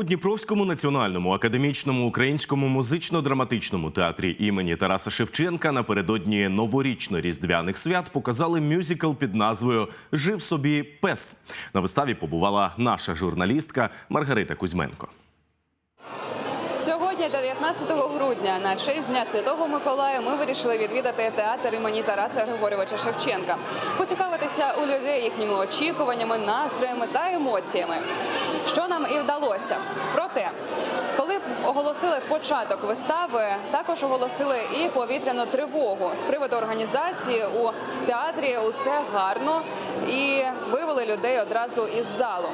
У Дніпровському національному академічному українському музично-драматичному театрі імені Тараса Шевченка напередодні новорічно-різдвяних свят показали мюзикл під назвою Жив собі пес. На виставі побувала наша журналістка Маргарита Кузьменко. Сьогодні, 19 грудня, на честь Дня Святого Миколая, ми вирішили відвідати театр імені Тараса Григорьовича Шевченка, поцікавитися у людей їхніми очікуваннями, настроями та емоціями. Що нам і вдалося. Проте, коли оголосили початок вистави, також оголосили і повітряну тривогу з приводу організації у театрі. Усе гарно і вивели людей одразу із залу.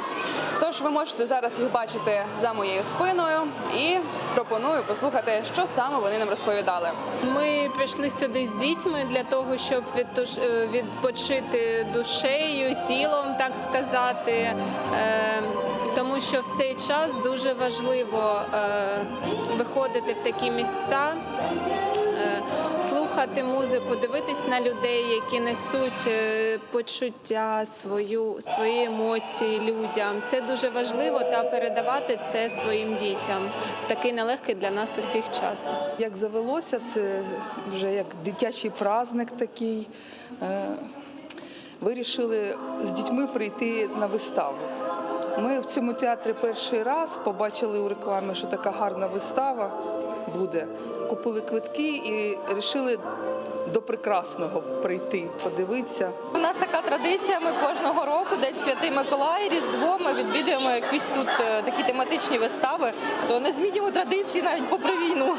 Тож ви можете зараз їх бачити за моєю спиною і пропоную послухати, що саме вони нам розповідали. Ми прийшли сюди з дітьми для того, щоб е, відпочити душею, тілом, так сказати. Тому що в цей час дуже важливо е, виходити в такі місця, е, слухати музику, дивитись на людей, які несуть е, почуття, свою, свої емоції людям. Це дуже важливо та передавати це своїм дітям в такий нелегкий для нас усіх час. Як завелося, це вже як дитячий праздник такий. Вирішили з дітьми прийти на виставу. Ми в цьому театрі перший раз побачили у рекламі, що така гарна вистава буде. Купили квитки і вирішили до прекрасного прийти, подивитися. У нас така традиція. Ми кожного року, десь Святий Миколай, Різдво, ми відвідуємо якісь тут е, такі тематичні вистави. То не змінюємо традиції навіть попри війну.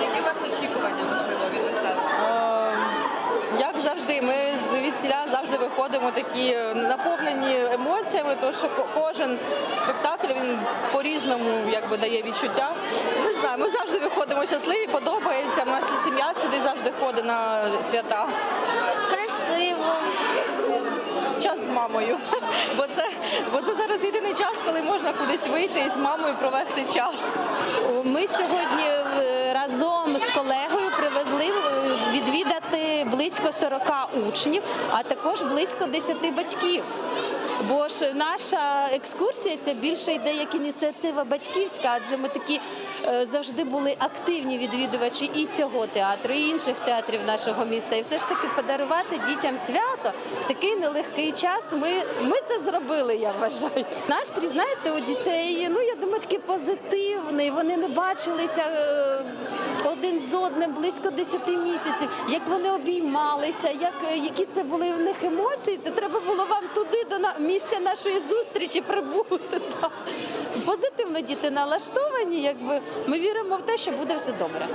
Які у вас очікування можливо від вистави? Завжди, ми звідсіля завжди виходимо такі е, наповнені емоціями, тому що кожен спектакль він по-різному якби дає відчуття. Не знаю, ми завжди виходимо щасливі, подобається. Наша сім'я сюди завжди ходить на свята. Красиво. час з мамою. Бо це, бо це зараз єдиний час, коли можна кудись вийти і з мамою провести час. Ми сьогодні е, разом з е, відвідати близько 40 учнів, а також близько 10 батьків. Бо ж наша екскурсія це більше йде як ініціатива батьківська, адже ми такі е, завжди були активні відвідувачі і цього театру, і інших театрів нашого міста. І все ж таки подарувати дітям свято в такий нелегкий час. Ми, ми це зробили, я вважаю. Настрій, знаєте, у дітей, ну я думаю, такий позитивний. Вони не бачилися е, один з одним близько 10 місяців. Як вони обіймалися, як, е, які це були в них емоції, це треба було вам туди, до на- місця нашої зустрічі прибути. так. Позитивно діти налаштовані, якби ми віримо в те, що буде все добре.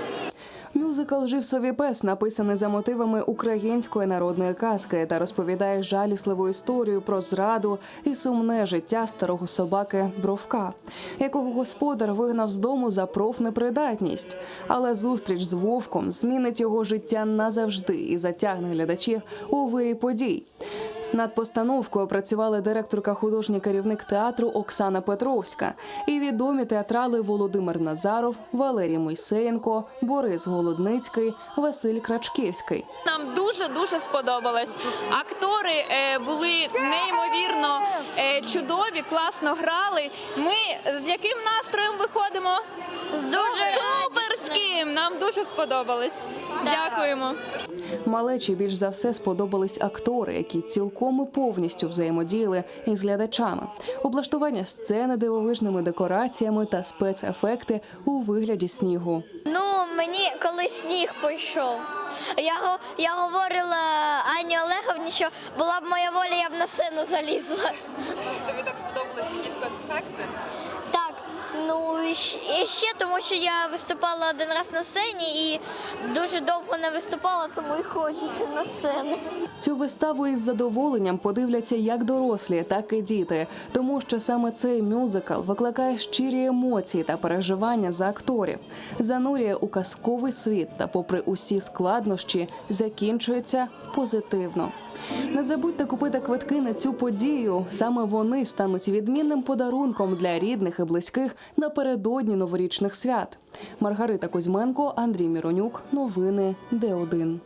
Мюзикл Жив собі пес написаний за мотивами української народної казки та розповідає жалісливу історію про зраду і сумне життя старого собаки Бровка, якого господар вигнав з дому за профнепридатність. Але зустріч з вовком змінить його життя назавжди і затягне глядачів у вирій подій. Над постановкою працювали директорка художній керівник театру Оксана Петровська і відомі театрали Володимир Назаров, Валерій Мойсеєнко, Борис Голодницький, Василь Крачківський. Нам дуже дуже сподобалось. Актори е, були неймовірно е, чудові, класно грали. Ми з яким настроєм виходимо? Дуже суперським! Нам дуже сподобалось. Дякуємо. Малечі більш за все сподобались актори, які цілком і повністю взаємодіяли із глядачами. Облаштування сцени дивовижними декораціями та спецефекти у вигляді снігу. Ну, мені коли сніг прийшов. Я, я говорила Ані Олеговні, що була б моя воля, я б на сцену залізла. Тобі так сподобались такі спецефекти? Ну і ще тому, що я виступала один раз на сцені і дуже довго не виступала, тому і хочеться на сцену. Цю виставу із задоволенням подивляться як дорослі, так і діти, тому що саме цей мюзикл викликає щирі емоції та переживання за акторів, занурює у казковий світ та, попри усі складнощі, закінчується позитивно. Не забудьте купити квитки на цю подію. Саме вони стануть відмінним подарунком для рідних і близьких напередодні новорічних свят. Маргарита Кузьменко, Андрій Міронюк. Новини Д1.